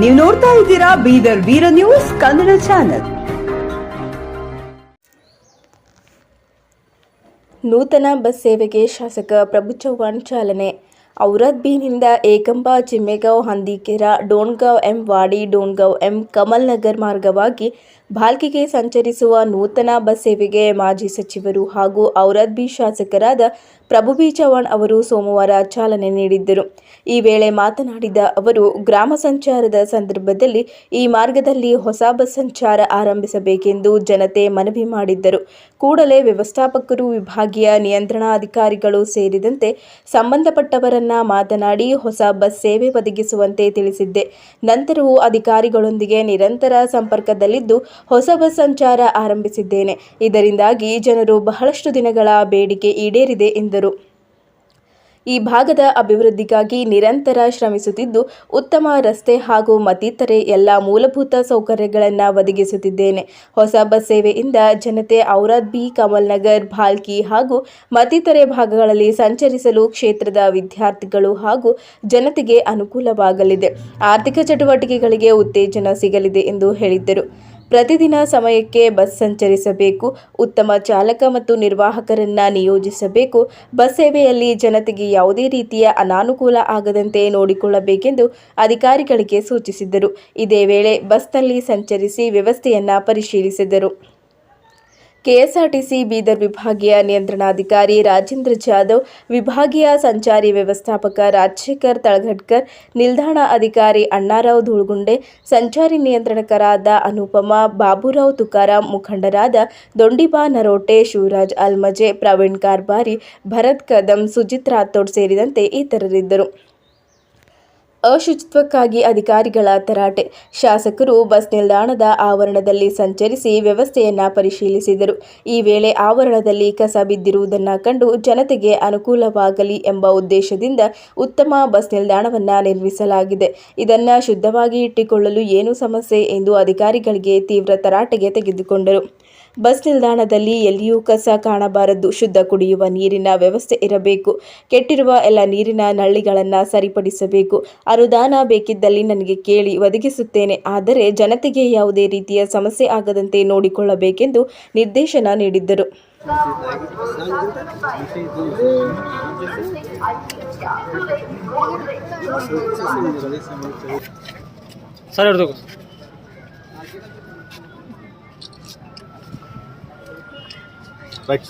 ನೀವು ನೋಡ್ತಾ ಇದ್ದೀರಾ ಬೀದರ್ ವೀರ ನ್ಯೂಸ್ ಕನ್ನಡ ಚಾನೆಲ್. ನೂತನ ಬಸ್ ಸೇವೆಗೆ ಶಾಸಕ ಪ್ರಭು ಚವ್ಹಾಣ್ ಚಾಲನೆ. ಔರಾದ್ ಬೀನಿಂದ ಏಕಂಬ, ಚಿಮ್ಮೆಗಾಂವ್, ಹಂದಿಕೆರ, ಡೋಣ್ಗಾಂವ್ ಎಂ ವಾಡಿ, ಡೋಣ್ಗಾಂವ್ ಎಂ ಕಮಲ್ ನಗರ್ ಮಾರ್ಗವಾಗಿ ಭಾಲ್ಕಿಗೆ ಸಂಚರಿಸುವ ನೂತನ ಬಸ್ ಸೇವೆಗೆ ಮಾಜಿ ಸಚಿವರು ಹಾಗೂ ಔರಾದ್ ಬಿ ಶಾಸಕರಾದ ಪ್ರಭು ಬಿ ಚವ್ಹಾಣ್ ಅವರು ಸೋಮವಾರ ಚಾಲನೆ ನೀಡಿದ್ದರು. ಈ ವೇಳೆ ಮಾತನಾಡಿದ ಅವರು, ಗ್ರಾಮ ಸಂಚಾರದ ಸಂದರ್ಭದಲ್ಲಿ ಈ ಮಾರ್ಗದಲ್ಲಿ ಹೊಸ ಬಸ್ ಸಂಚಾರ ಆರಂಭಿಸಬೇಕೆಂದು ಜನತೆ ಮನವಿ ಮಾಡಿದ್ದರು. ಕೂಡಲೇ ವ್ಯವಸ್ಥಾಪಕರು, ವಿಭಾಗೀಯ ನಿಯಂತ್ರಣಾಧಿಕಾರಿಗಳು ಸೇರಿದಂತೆ ಸಂಬಂಧಪಟ್ಟವರನ್ನ ಮಾತನಾಡಿ ಹೊಸ ಬಸ್ ಸೇವೆ ಒದಗಿಸುವಂತೆ ತಿಳಿಸಿದ್ದೆ. ನಂತರವೂ ಅಧಿಕಾರಿಗಳೊಂದಿಗೆ ನಿರಂತರ ಸಂಪರ್ಕದಲ್ಲಿದ್ದು ಹೊಸ ಬಸ್ ಸಂಚಾರ ಆರಂಭಿಸಿದ್ದೇನೆ. ಇದರಿಂದಾಗಿ ಜನರು ಬಹಳಷ್ಟು ದಿನಗಳ ಬೇಡಿಕೆ ಈಡೇರಿದೆ ಎಂದರು. ಈ ಭಾಗದ ಅಭಿವೃದ್ಧಿಗಾಗಿ ನಿರಂತರ ಶ್ರಮಿಸುತ್ತಿದ್ದು, ಉತ್ತಮ ರಸ್ತೆ ಹಾಗೂ ಮತ್ತಿತರೆ ಎಲ್ಲ ಮೂಲಭೂತ ಸೌಕರ್ಯಗಳನ್ನು ಒದಗಿಸುತ್ತಿದ್ದೇನೆ. ಹೊಸ ಬಸ್ ಸೇವೆಯಿಂದ ಜನತೆ ಔರಾದ್ ಬಿ ಕಮಲ್ ನಗರ್ ಭಾಲ್ಕಿ ಹಾಗೂ ಮತ್ತಿತರೆ ಭಾಗಗಳಲ್ಲಿ ಸಂಚರಿಸಲು ಕ್ಷೇತ್ರದ ವಿದ್ಯಾರ್ಥಿಗಳು ಹಾಗೂ ಜನತೆಗೆ ಅನುಕೂಲವಾಗಲಿದೆ. ಆರ್ಥಿಕ ಚಟುವಟಿಕೆಗಳಿಗೆ ಉತ್ತೇಜನ ಸಿಗಲಿದೆ ಎಂದು ಹೇಳಿದ್ದರು. ಪ್ರತಿದಿನ ಸಮಯಕ್ಕೆ ಬಸ್ ಸಂಚರಿಸಬೇಕು. ಉತ್ತಮ ಚಾಲಕ ಮತ್ತು ನಿರ್ವಾಹಕರನ್ನ ನಿಯೋಜಿಸಬೇಕು. ಬಸ್ ಸೇವೆಯಲ್ಲಿ ಜನತೆಗೆ ಯಾವುದೇ ರೀತಿಯ ಅನಾನುಕೂಲ ಆಗದಂತೆ ನೋಡಿಕೊಳ್ಳಬೇಕೆಂದು ಅಧಿಕಾರಿಗಳಿಗೆ ಸೂಚಿಸಿದರು. ಇದೇ ವೇಳೆ ಬಸ್ನಲ್ಲಿ ಸಂಚರಿಸಿ ವ್ಯವಸ್ಥೆಯನ್ನ ಪರಿಶೀಲಿಸಿದರು. ಕೆಎಸ್ಆರ್ಟಿಸಿ ಬೀದರ್ ವಿಭಾಗೀಯ ನಿಯಂತ್ರಣಾಧಿಕಾರಿ ರಾಜೇಂದ್ರ ಜಾಧವ್, ವಿಭಾಗೀಯ ಸಂಚಾರಿ ವ್ಯವಸ್ಥಾಪಕ ರಾಜಶೇಖರ್ ತಳಘಟ್ಕರ್, ನಿಲ್ದಾಣ ಅಧಿಕಾರಿ ಅಣ್ಣಾರಾವ್ ಧೂಳ್ಗುಂಡೆ, ಸಂಚಾರಿ ನಿಯಂತ್ರಣಕರಾದ ಅನುಪಮ, ಬಾಬುರಾವ್ ತುಕಾರಾಂ ಮುಖಂಡರಾದ ದೊಂಡಿಬಾ ನರೋಟೆ, ಶಿವರಾಜ್ ಅಲ್ಮಜೆ ಪ್ರವೀಣ್ ಕಾರ್ಬಾರಿ, ಭರತ್ ಕದಂ, ಸುಜಿತ್ ರಾಥೋಡ್ ಸೇರಿದಂತೆ ಇತರರಿದ್ದರು. ಅಶುಚಿತ್ವಕ್ಕಾಗಿ ಅಧಿಕಾರಿಗಳ ತರಾಟೆ. ಶಾಸಕರು ಬಸ್ ನಿಲ್ದಾಣದ ಆವರಣದಲ್ಲಿ ಸಂಚರಿಸಿ ವ್ಯವಸ್ಥೆಯನ್ನ ಪರಿಶೀಲಿಸಿದರು. ಈ ವೇಳೆ ಆವರಣದಲ್ಲಿ ಕಸ ಬಿದ್ದಿರುವುದನ್ನು ಕಂಡು ಜನತೆಗೆ ಅನುಕೂಲವಾಗಲಿ ಎಂಬ ಉದ್ದೇಶದಿಂದ ಉತ್ತಮ ಬಸ್ ನಿಲ್ದಾಣವನ್ನು ನಿರ್ಮಿಸಲಾಗಿದೆ. ಇದನ್ನು ಶುದ್ಧವಾಗಿ ಇಟ್ಟುಕೊಳ್ಳಲು ಏನು ಸಮಸ್ಯೆ ಎಂದು ಅಧಿಕಾರಿಗಳಿಗೆ ತೀವ್ರ ತರಾಟೆಗೆ ತೆಗೆದುಕೊಂಡರು. ಬಸ್ ನಿಲ್ದಾಣದಲ್ಲಿ ಎಲ್ಲಿಯೂ ಕಸ ಕಾಣಬಾರದು. ಶುದ್ಧ ಕುಡಿಯುವ ನೀರಿನ ವ್ಯವಸ್ಥೆ ಇರಬೇಕು. ಕೆಟ್ಟಿರುವ ಎಲ್ಲ ನೀರಿನ ನಳ್ಳಿಗಳನ್ನು ಸರಿಪಡಿಸಬೇಕು. ಅನುದಾನ ಬೇಕಿದ್ದಲ್ಲಿ ನನಗೆ ಕೇಳಿ ಒದಗಿಸುತ್ತೇನೆ. ಆದರೆ ಜನತೆಗೆ ಯಾವುದೇ ರೀತಿಯ ಸಮಸ್ಯೆ ಆಗದಂತೆ ನೋಡಿಕೊಳ್ಳಬೇಕೆಂದು ನಿರ್ದೇಶನ ನೀಡಿದ್ದರು. सर राइट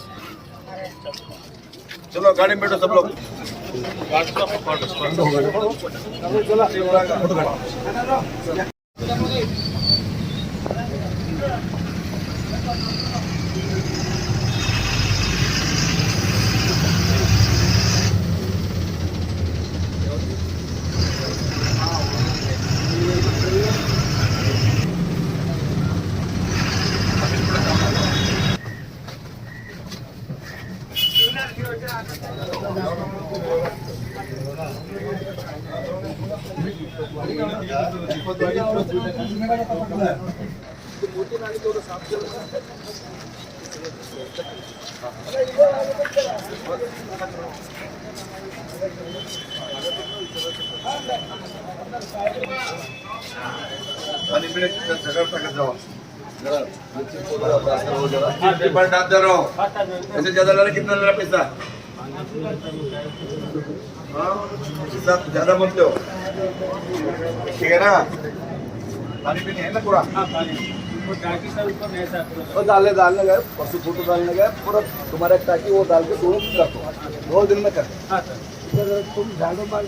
चलो गाड़ी में बैठो सब लोग चलो आणि मी सगळं सगळं जावा जरा जरा हाँ, कितना पैसा? ज़्यादा बोलते हो। ठीक है ना? पानी पीने है ना पूरा? वो डालने डालने गए परसों फ़ोटो डालने गए पूरा तुम्हारे टाकी वो डाल के दोनों कर दो दो दिन में कर। दो तुम झाड़ू मार